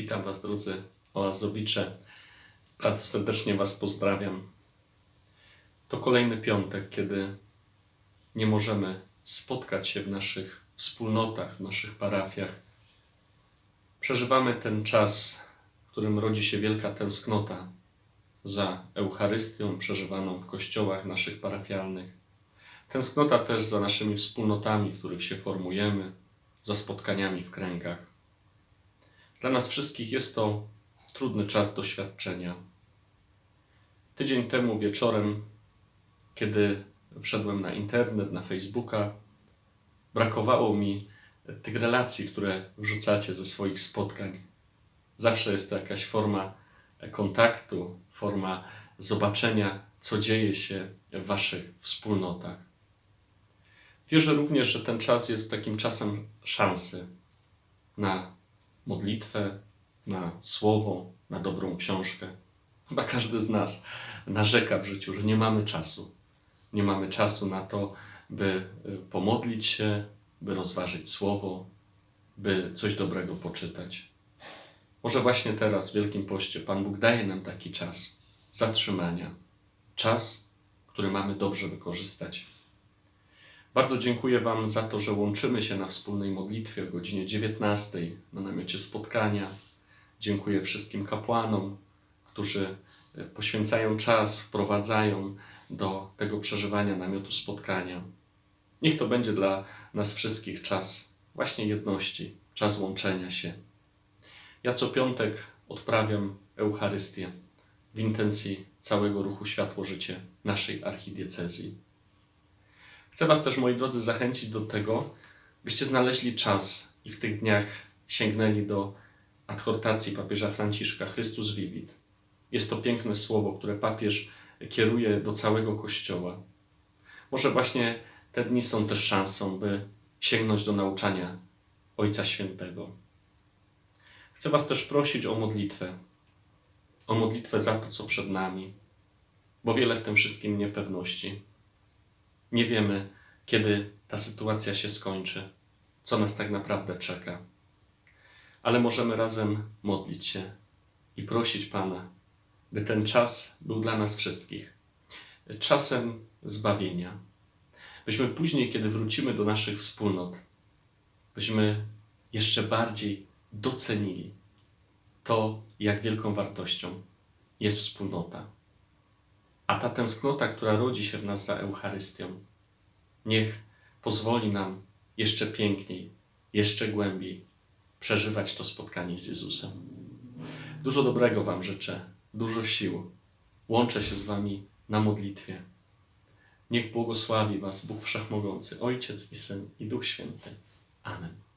Witam Was, drodzy oazowicze. Bardzo serdecznie Was pozdrawiam. To kolejny piątek, kiedy nie możemy spotkać się w naszych wspólnotach, w naszych parafiach. Przeżywamy ten czas, w którym rodzi się wielka tęsknota za Eucharystią przeżywaną w kościołach naszych parafialnych. Tęsknota też za naszymi wspólnotami, w których się formujemy, za spotkaniami w kręgach. Dla nas wszystkich jest to trudny czas doświadczenia. Tydzień temu wieczorem, kiedy wszedłem na internet, na Facebooka, brakowało mi tych relacji, które wrzucacie ze swoich spotkań. Zawsze jest to jakaś forma kontaktu, forma zobaczenia, co dzieje się w Waszych wspólnotach. Wierzę również, że ten czas jest takim czasem szansy na modlitwę, na słowo, na dobrą książkę. Chyba każdy z nas narzeka w życiu, że nie mamy czasu. Nie mamy czasu na to, by y, pomodlić się, by rozważyć słowo, by coś dobrego poczytać. Może właśnie teraz, w Wielkim Poście, Pan Bóg daje nam taki czas zatrzymania. Czas, który mamy dobrze wykorzystać. Bardzo dziękuję Wam za to, że łączymy się na wspólnej modlitwie o godzinie 19 na namiocie spotkania. Dziękuję wszystkim kapłanom, którzy e, poświęcają czas, wprowadzają do tego przeżywania namiotu spotkania. Niech to będzie dla nas wszystkich czas właśnie jedności, czas łączenia się. Ja co piątek odprawiam Eucharystię w intencji całego ruchu Światło Życie naszej archidiecezji. Chcę Was też, moi drodzy, zachęcić do tego, byście znaleźli czas i w tych dniach sięgnęli do adhortacji papieża Franciszka Chrystus Vivit. Jest to piękne słowo, które papież kieruje do całego Kościoła. Może właśnie te dni są też szansą, by sięgnąć do nauczania Ojca Świętego. Chcę Was też prosić o modlitwę. O modlitwę za to, co przed nami, bo wiele w tym wszystkim niepewności. Nie wiemy, kiedy ta sytuacja się skończy, co nas tak naprawdę czeka. Ale możemy razem modlić się i prosić Pana, by ten czas był dla nas wszystkich czasem zbawienia. Byśmy później, kiedy wrócimy do naszych wspólnot, byśmy jeszcze bardziej docenili to, jak wielką wartością jest wspólnota. A ta tęsknota, która rodzi się w nas za Eucharystią, niech pozwoli nam jeszcze piękniej, jeszcze głębiej przeżywać to spotkanie z Jezusem. Dużo dobrego Wam życzę, dużo sił. Łączę się z Wami na modlitwie. Niech błogosławi Was Bóg Wszechmogący, Ojciec i Syn i Duch Święty. Amen.